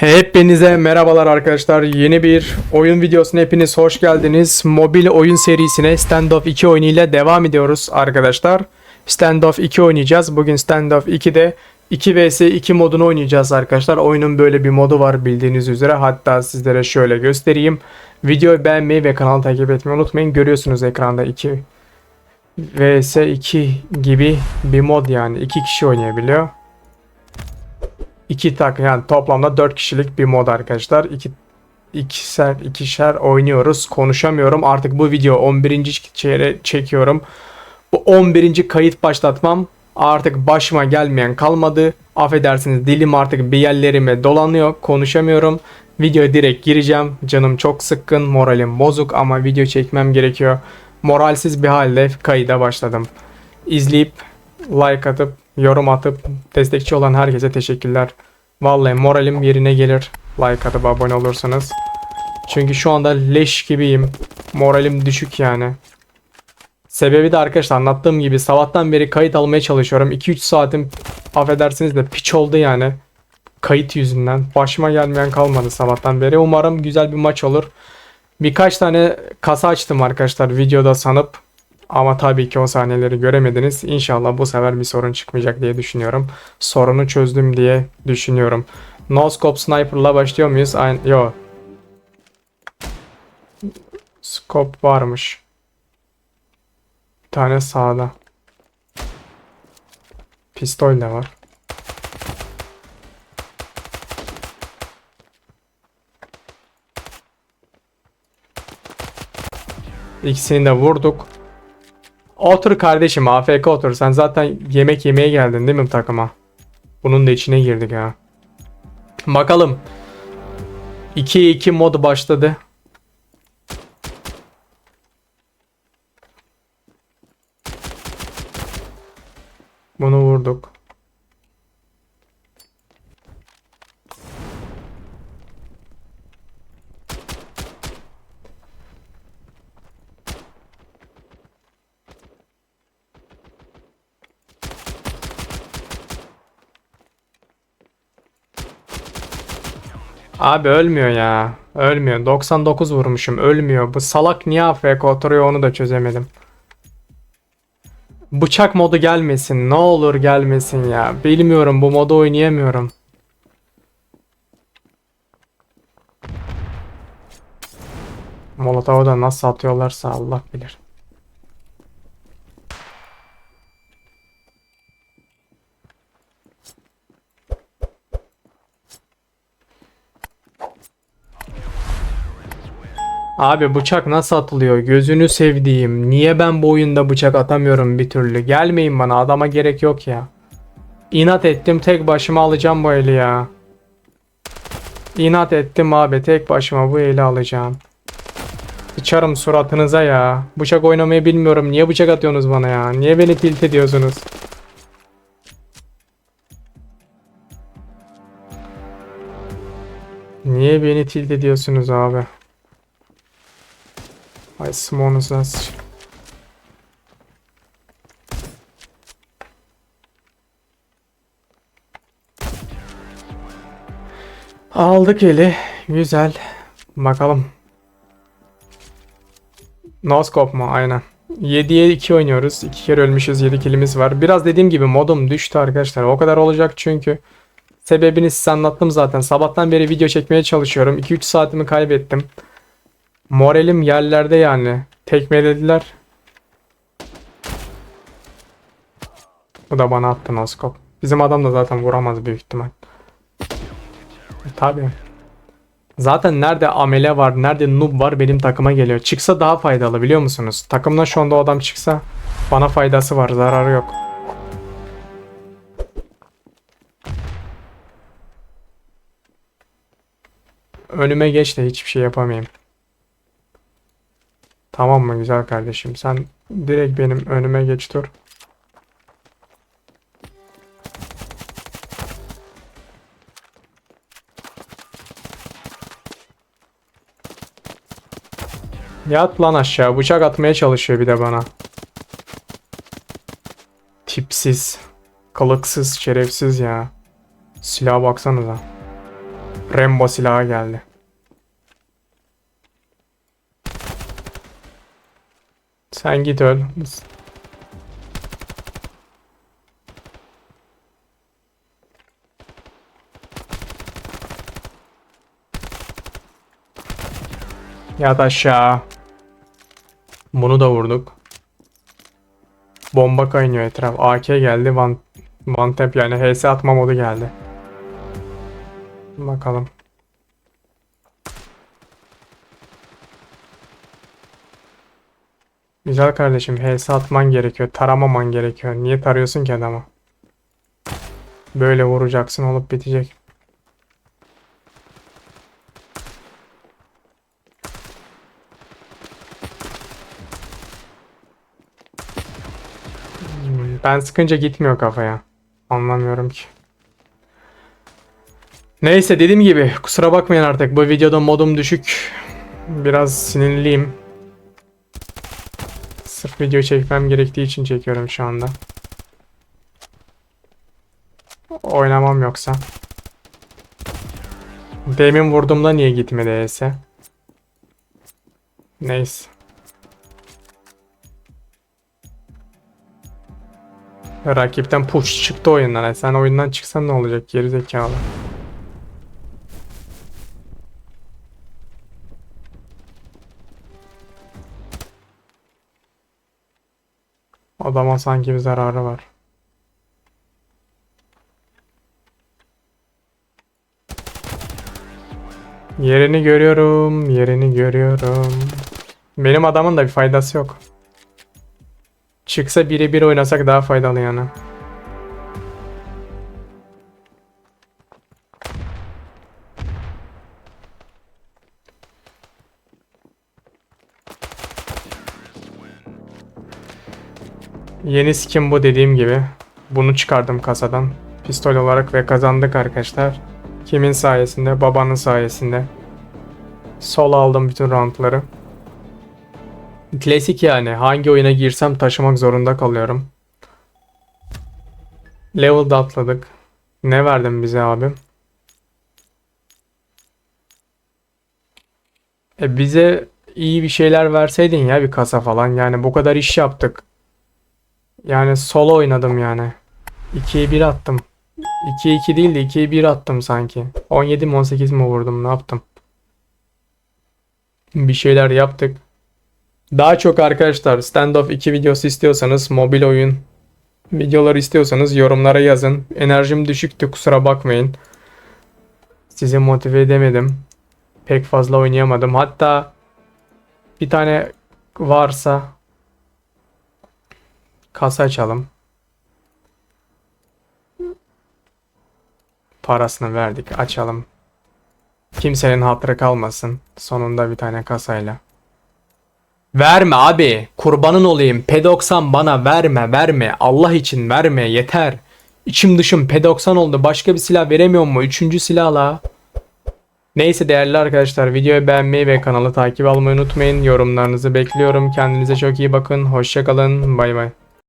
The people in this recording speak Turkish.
Hepinize merhabalar arkadaşlar. Yeni bir oyun videosuna hepiniz hoş geldiniz. Mobil oyun serisine Standoff 2 oyunuyla devam ediyoruz arkadaşlar. Standoff 2 oynayacağız. Bugün Standoff 2'de 2 vs 2 modunu oynayacağız arkadaşlar. Oyunun böyle bir modu var bildiğiniz üzere. Hatta sizlere şöyle göstereyim. Videoyu beğenmeyi ve kanalı takip etmeyi unutmayın. Görüyorsunuz ekranda 2 vs 2 gibi bir mod yani. 2 kişi oynayabiliyor. İki tak yani toplamda 4 kişilik bir mod arkadaşlar. İki ikişer ikişer oynuyoruz. Konuşamıyorum. Artık bu video 11. çeyre çekiyorum. Bu 11. kayıt başlatmam artık başıma gelmeyen kalmadı. Affedersiniz dilim artık bir yerlerime dolanıyor. Konuşamıyorum. Videoya direkt gireceğim. Canım çok sıkkın, moralim bozuk ama video çekmem gerekiyor. Moralsiz bir halde kayıda başladım. İzleyip like atıp yorum atıp destekçi olan herkese teşekkürler. Vallahi moralim yerine gelir like atıp abone olursanız. Çünkü şu anda leş gibiyim. Moralim düşük yani. Sebebi de arkadaşlar anlattığım gibi sabahtan beri kayıt almaya çalışıyorum. 2-3 saatim affedersiniz de piç oldu yani. Kayıt yüzünden. Başıma gelmeyen kalmadı sabahtan beri. Umarım güzel bir maç olur. Birkaç tane kasa açtım arkadaşlar videoda sanıp ama tabii ki o sahneleri göremediniz. İnşallah bu sefer bir sorun çıkmayacak diye düşünüyorum. Sorunu çözdüm diye düşünüyorum. No scope sniper'la başlıyor muyuz? Aynı yo. Scope varmış. Bir tane sağda. Pistol de var. İkisini de vurduk. Otur kardeşim AFK otur. Sen zaten yemek yemeye geldin değil mi takıma? Bunun da içine girdik ha. Bakalım. 2-2 mod başladı. Bunu vurduk. Abi ölmüyor ya. Ölmüyor. 99 vurmuşum. Ölmüyor. Bu salak niye AFK oturuyor onu da çözemedim. Bıçak modu gelmesin. Ne olur gelmesin ya. Bilmiyorum bu modu oynayamıyorum. Molotov'u da nasıl atıyorlarsa Allah bilir. Abi bıçak nasıl atılıyor? Gözünü sevdiğim. Niye ben bu oyunda bıçak atamıyorum bir türlü? Gelmeyin bana adama gerek yok ya. İnat ettim tek başıma alacağım bu eli ya. İnat ettim abi tek başıma bu eli alacağım. Sıçarım suratınıza ya. Bıçak oynamayı bilmiyorum. Niye bıçak atıyorsunuz bana ya? Niye beni tilt ediyorsunuz? Niye beni tilt ediyorsunuz abi? Smoke'unuza sıç- Aldık eli. Güzel. Bakalım. No scope mu? Aynen. 7'ye 2 oynuyoruz. 2 kere ölmüşüz. 7 kilimiz var. Biraz dediğim gibi modum düştü arkadaşlar. O kadar olacak çünkü. Sebebini size anlattım zaten. Sabahtan beri video çekmeye çalışıyorum. 2-3 saatimi kaybettim. Moralim yerlerde yani. Tekmelediler. Bu da bana attı noskop. Bizim adam da zaten vuramaz büyük ihtimal. Tabii. Zaten nerede amele var, nerede noob var benim takıma geliyor. Çıksa daha faydalı biliyor musunuz? Takımdan şu anda o adam çıksa bana faydası var, zararı yok. Önüme geç de hiçbir şey yapamayayım. Tamam mı güzel kardeşim? Sen direkt benim önüme geç dur. Yat lan aşağı. Bıçak atmaya çalışıyor bir de bana. Tipsiz. Kılıksız, şerefsiz ya. Silaha baksanıza. Rambo silahı geldi. Sen git öl. Yat aşağı. Bunu da vurduk. Bomba kaynıyor etraf. AK geldi. One, one tap yani HS atma modu geldi. Bakalım. Güzel kardeşim HS atman gerekiyor. Taramaman gerekiyor. Niye tarıyorsun ki adamı? Böyle vuracaksın olup bitecek. Ben sıkınca gitmiyor kafaya. Anlamıyorum ki. Neyse dediğim gibi kusura bakmayın artık bu videoda modum düşük. Biraz sinirliyim. Sırf video çekmem gerektiği için çekiyorum şu anda. Oynamam yoksa. Demin vurduğumda niye gitmedi ES? Neyse. Rakipten push çıktı oyundan. E Sen oyundan çıksan ne olacak geri zekalı. Adama sanki bir zararı var. Yerini görüyorum, yerini görüyorum. Benim adamın da bir faydası yok. Çıksa birebir oynasak daha faydalı yani. Yeni skin bu dediğim gibi. Bunu çıkardım kasadan. Pistol olarak ve kazandık arkadaşlar. Kimin sayesinde? Babanın sayesinde. Sol aldım bütün roundları. Klasik yani. Hangi oyuna girsem taşımak zorunda kalıyorum. Level'da atladık. Ne verdin bize abi? E bize iyi bir şeyler verseydin ya bir kasa falan. Yani bu kadar iş yaptık. Yani solo oynadım yani. 2'ye 1 attım. 2'ye 2 değil de 2'ye 1 attım sanki. 17 mi 18 mi vurdum ne yaptım? Bir şeyler yaptık. Daha çok arkadaşlar standoff 2 videosu istiyorsanız mobil oyun videoları istiyorsanız yorumlara yazın. Enerjim düşüktü kusura bakmayın. Sizi motive edemedim. Pek fazla oynayamadım. Hatta bir tane varsa kasa açalım. Parasını verdik. Açalım. Kimsenin hatırı kalmasın. Sonunda bir tane kasayla. Verme abi. Kurbanın olayım. P90 bana verme verme. Allah için verme yeter. İçim dışım P90 oldu. Başka bir silah veremiyor mu? Üçüncü silahla. Neyse değerli arkadaşlar videoyu beğenmeyi ve kanalı takip almayı unutmayın. Yorumlarınızı bekliyorum. Kendinize çok iyi bakın. Hoşçakalın. Bay bay.